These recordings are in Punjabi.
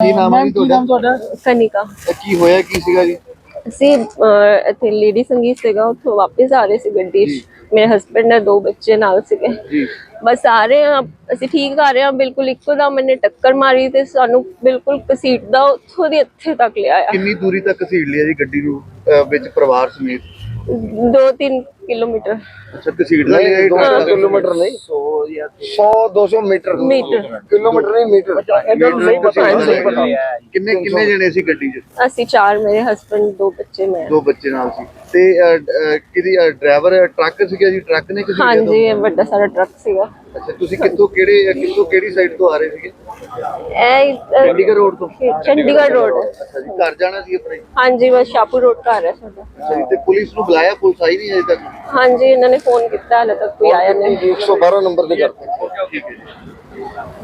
ਕੀ ਨਾਮ ਹੈ ਜੀ ਤੁਹਾਡਾ? ਕਨਿਕਾ ਤੇ ਕੀ ਹੋਇਆ ਕੀ ਸੀਗਾ ਜੀ? ਅਸੀਂ ਅਹ, ਇੱਥੇ ਲੇਡੀ ਸੰਗੀਤ ਸੀਗਾ ਉੱਥੋਂ ਵਾਪਸ ਆ ਰਹੇ ਸੀ ਗੱਡੀ 'ਚ। ਮੇਰੇ ਹਸਬੰਡ ਨੇ ਦੋ ਬੱਚੇ ਨਾਲ ਸੀਗੇ। ਜੀ। ਬਸ ਆ ਰਹੇ ਹਾਂ ਅਸੀਂ ਠੀਕ ਆ ਰਹੇ ਹਾਂ ਬਿਲਕੁਲ ਇੱਕੋ ਦਮ ਮੈਨੇ ਟੱਕਰ ਮਾਰੀ ਤੇ ਸਾਨੂੰ ਬਿਲਕੁਲ ਘਸੀਟਦਾ ਉੱਥੋਂ ਦੀ ਇੱਥੇ ਤੱਕ ਲਿਆਇਆ। ਕਿੰਨੀ ਦੂਰੀ ਤੱਕ ਘਸੀੜ ਲਿਆ ਜੀ ਗੱਡੀ ਨੂੰ ਅਹ, ਵਿੱਚ ਪਰਿਵਾਰ ਸਮੇਤ? 2-3 ਕਿਲੋਮੀਟਰ। ਅੱਛਾ ਘਸੀੜਦਾ ਲਿਆ ਜੀ ਟਰੱਕ? ਕਿਲੋਮੀਟਰ ਨਹੀਂ। 100 ਜਾਂ 100 200 ਮੀਟਰ। ਮੀਟਰ। ਕਿਲੋਮੀਟਰ ਨਹੀਂ ਮੀਟਰ। ਇਹਨਾਂ ਨੂੰ ਨਹੀਂ ਪਤਾ ਘਸੀੜਦਾ ਨਹੀਂ ਪਤਾ। ਕਿੰਨੇ ਕਿੰਨੇ ਜਣੇ ਸੀ ਗੱਡੀ 'ਚ? ਅਸੀਂ ਚਾਰ ਮੇਰੇ ਹਸਬੰਡ ਦੋ ਬੱਚੇ ਮੈਂ। ਦੋ ਬੱਚੇ ਨਾਲ ਸੀ। ਤੇ ਕਿਹਦੀ ਡਰਾਈਵਰ ਟਰੱਕ ਸੀਗਾ ਜੀ? ਟਰੱਕ ਨੇ ਘਸੀੜਿਆ ਹਾਂਜੀ ਇਹ ਵੱਡਾ ਸਾਰਾ ਟਰੱਕ ਸੀਗਾ? ਅੱਛਾ ਤੁਸੀਂ ਕਿੱਥੋਂ ਕਿਹੜੇ ਕਿੱਥੋਂ ਕਿਹੜੀ ਸਾਈਡ ਤੋਂ ਆ ਰਹੇ ਸੀਗੇ? ਇਹ ਚੰਡੀਗੜ੍ਹ ਰੋਡ ਤੋਂ। ਚੰਡੀਗੜ੍ਹ ਰੋਡ ਅੱਛਾ ਜੀ ਘਰ ਜਾਣਾ ਸੀ ਆਪਣੇ? ਹਾਂਜੀ ਬਸ ਸ਼ਾਹਪੁਰ ਰੋਡ ਘਰ ਹੈ ਸਾਡਾ। ਅੱਛਾ ਜੀ ਤੇ ਪੁਲਿਸ ਨੂੰ ਬੁਲਾਇਆ? ਪੁਲਿਸ ਆਈ ਨਹੀਂ ਅਜੇ ਤੱਕ? ਹਾਂਜੀ ਇਹਨਾਂ ਨੇ ਫੋਨ ਕੀਤਾ ਹਾਲੇ ਤੱਕ ਕੋਈ ਆਇਆ ਨਹੀਂ। 112 ਨੰਬਰ ਤੇ ਕਰਦੇ ਠੀਕ ਹੈ ਜੀ।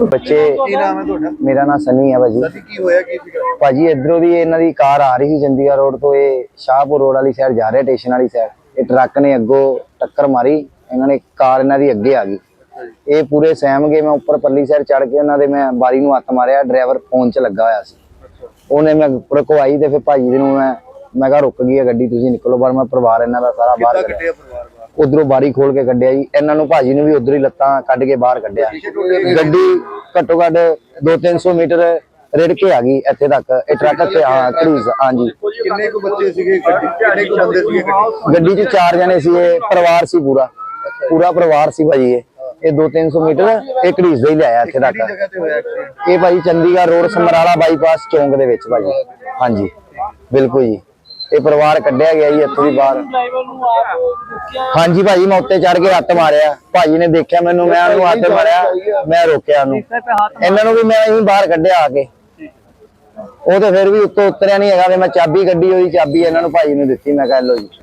ਬੱਚੇ ਕੀ ਨਾਮ ਹੈ ਤੁਹਾਡਾ? ਮੇਰਾ ਨਾਮ ਸਨੀ ਹੈ ਭਾਜੀ। ਸਾਡੀ ਕੀ ਹੋਇਆ ਕੀ ਸੀਗਾ? ਭਾਜੀ ਇਧਰੋਂ ਦੀ ਇਹਨਾਂ ਦੀ ਕਾਰ ਆ ਰਹੀ ਸੀ ਚੰਡੀਗੜ੍ਹ ਰੋਡ ਤੋਂ ਇਹ ਸ਼ਾਹਪੁਰ ਰੋਡ ਵਾਲੀ ਸਾਈਡ ਜਾ ਰਿਹਾ ਸਟੇਸ਼ਨ ਵਾਲੀ ਸਾਈਡ ਇਹ ਟਰੱਕ ਨੇ ਅੱਗੋਂ ਟੱਕਰ ਮਾਰੀ ਇਹਨਾਂ ਨੇ ਕਾਰ ਇਹਨਾਂ ਦੀ ਅੱਗੇ ਆ ਗਈ। ਇਹ ਪੂਰੇ ਸਹਿਮ ਗਏ ਮੈਂ ਉੱਪਰ ਪੱਲੀ ਸਾਈਡ ਚੜ ਕੇ ਉਹਨਾਂ ਦੇ ਮੈਂ ਬਾਰੀ ਨੂੰ ਹੱਥ ਮਾਰਿਆ ਡਰਾਈਵਰ ਫੋਨ 'ਚ ਲੱਗਾ ਹੋਇਆ ਸੀ। ਉਹਨੇ ਮੈਂ ਰੁਕਵਾਈ ਤੇ ਫਿਰ ਭਾਜੀ ਦੇ ਨੂੰ ਮੈਂ ਮੈਂ ਕਿਹਾ ਰੁਕ ਗਈ ਹੈ ਗੱਡੀ ਤੁਸੀਂ ਨਿਕਲੋ ਪਰ ਮੈਂ ਪਰਿਵਾਰ ਇਹਨਾਂ ਦਾ ਸਾਰਾ ਬਾਹਰ ਕੱਢਿਆ ਪਰਿਵਾਰ? ਉਧਰੋਂ ਬਾਰੀ ਖੋਲ ਕੇ ਕੱਢਿਆ ਜੀ। ਇਹਨਾਂ ਨੂੰ ਭਾਜੀ ਨੂੰ ਵੀ ਉਧਰ ਹੀ ਲੱਤਾਂ ਕੱਢ ਕੇ ਬਾਹਰ ਕੱਢਿਆ। ਗੱਡੀ ਘੱਟੋ ਘੱਟ 2-300 ਮੀਟਰ ਰਿੜ ਕੇ ਆ ਗਈ ਇੱਥੇ ਤੱਕ। ਇਹ ਟਰੱਕ ਤੇ ਹਾਂ ਕ੍ਰੂਜ਼ ਹਾਂਜੀ। ਕਿੰਨੇ ਕੁ ਬੱਚੇ ਸੀਗੇ ਗੱਡੀ ਕਿੰਨੇ ਕੁ ਬੰਦੇ ਸੀਗੇ ਗੱਡੀ 'ਚ? ਚਾਰ ਜਣੇ ਸੀ ਇਹ ਪਰਿਵਾਰ ਸੀ ਪੂਰਾ। ਪੂਰਾ ਪਰਿਵਾਰ ਸੀ ਭਾਜੀ ਇਹ। ਇਹ 2-300 ਮੀਟਰ ਇਹ ਕ੍ਰੂਜ਼ ਦੇ ਹੀ ਲਿਆਇਆ ਇੱਥੇ ਤੱਕ? ਇਹ ਭਾਜੀ ਚੰਡੀਗੜ੍ਹ ਰੋਡ ਸਮਰਾਲਾ ਬਾਈਪਾਸ ਚੌਂਕ ਦੇ ਵਿੱਚ ਭਾਜੀ। ਹਾਂਜੀ। ਬਿਲਕੁਲ ਜੀ। ਇਹ ਪਰਿਵਾਰ ਕੱਢਿਆ ਗਿਆ ਜੀ ਇੱਥੋਂ ਦੀ ਬਾਹਰ। ਹਾਂਜੀ ਭਾਜੀ ਮੈਂ ਉੱਤੇ ਚੜ ਕੇ ਹੱਥ ਮਾਰਿਆ। ਭਾਜੀ ਨੇ ਦੇਖਿਆ ਮੈਨੂੰ ਮੈਂ ਉਹਨੂੰ ਹੱਥ ਮਾਰਿਆ ਮੈਂ ਰੋਕਿਆ ਉਹਨੂੰ। ਇਹਨਾਂ ਨੂੰ ਵੀ ਮੈਂ ਹੀ ਬਾਹਰ ਕੱਢਿਆ ਆ ਕੇ। ਉਹ ਤੇ ਫਿਰ ਵੀ ਉੱਤੋਂ ਉਤਰਿਆ ਨਹੀਂ ਹੈਗਾ ਵੀ ਮੈਂ ਚਾਬੀ ਕੱਢੀ ਹੋਈ ਚਾਬੀ ਇਹਨਾਂ ਨੂੰ ਭਾਜੀ ਨੂੰ ਦਿੱਤੀ। ਮੈਂ ਕਹਿ ਲਓ ਜੀ।